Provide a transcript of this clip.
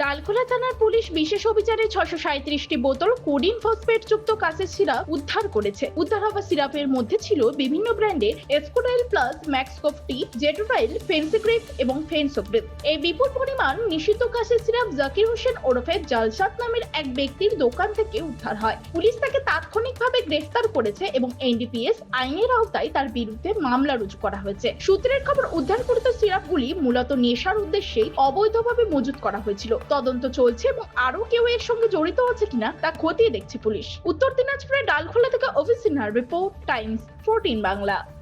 ডালখোলা থানার পুলিশ বিশেষ অভিযানে ছশো সাঁত্রিশটি বোতল কোডিন ফসফেট যুক্ত কাঁচের সিরাপ উদ্ধার করেছে। উদ্ধার হওয়া সিরাপের মধ্যে ছিল বিভিন্ন ব্র্যান্ডের এসকোডাইল প্লাস ম্যাক্সকোপ টি, জেটোটাইল, ফেন্সিগ্রিপ এবং ফেন্সোগ্রিপ। এই বিপুল পরিমাণ নিষিদ্ধ কাঁচের সিরাপ জাকির হোসেন ওরফে জালসাত নামের এক ব্যক্তির দোকান থেকে উদ্ধার হয়। পুলিশ তাকে তাৎক্ষণিকভাবে গ্রেফতার করেছে এবং এনডিপিএস আইনের আওতায় তার বিরুদ্ধে মামলা রুজু করা হয়েছে। সূত্রের খবর, উদ্ধারকৃত সিরাপগুলি মূলত নেশার উদ্দেশ্যেই অবৈধভাবে মজুত করা হয়েছিল। তদন্ত চলছে এবং আরও কেউ এর সঙ্গে জড়িত আছে কিনা তা খতিয়ে দেখছে পুলিশ। উত্তর দিনাজপুরের ডালখোলা থেকে অফিসিনার রিপোর্ট, টাইমস ফোরটিন বাংলা।